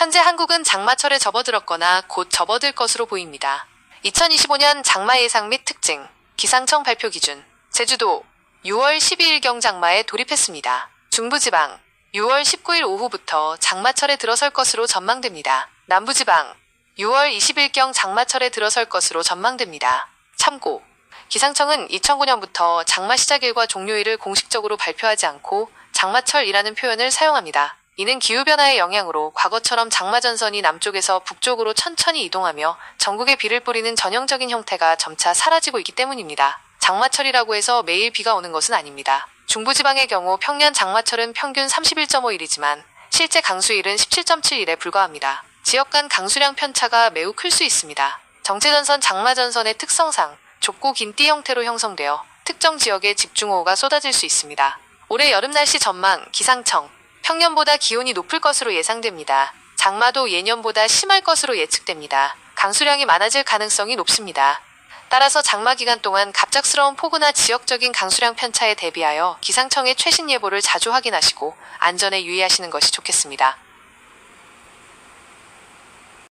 현재 한국은 장마철에 접어들었거나 곧 접어들 것으로 보입니다. 2025년 장마 예상 및 특징, 기상청 발표 기준, 제주도 6월 12일경 장마에 돌입했습니다. 중부지방 6월 19일 오후부터 장마철에 들어설 것으로 전망됩니다. 남부지방 6월 20일경 장마철에 들어설 것으로 전망됩니다. 참고 기상청은 2009년부터 장마 시작일과 종료일을 공식적으로 발표하지 않고 장마철이라는 표현을 사용합니다. 이는 기후변화의 영향으로 과거처럼 장마전선이 남쪽에서 북쪽으로 천천히 이동하며 전국에 비를 뿌리는 전형적인 형태가 점차 사라지고 있기 때문입니다. 장마철이라고 해서 매일 비가 오는 것은 아닙니다. 중부지방의 경우 평년 장마철은 평균 31.5일이지만 실제 강수일은 17.7일에 불과합니다. 지역 간 강수량 편차가 매우 클 수 있습니다. 정체전선 장마전선의 특성상 좁고 긴 띠 형태로 형성되어 특정 지역에 집중호우가 쏟아질 수 있습니다. 올해 여름 날씨 전망 기상청 평년보다 기온이 높을 것으로 예상됩니다. 장마도 예년보다 심할 것으로 예측됩니다. 강수량이 많아질 가능성이 높습니다. 따라서 장마 기간 동안 갑작스러운 폭우나 지역적인 강수량 편차에 대비하여 기상청의 최신 예보를 자주 확인하시고 안전에 유의하시는 것이 좋겠습니다.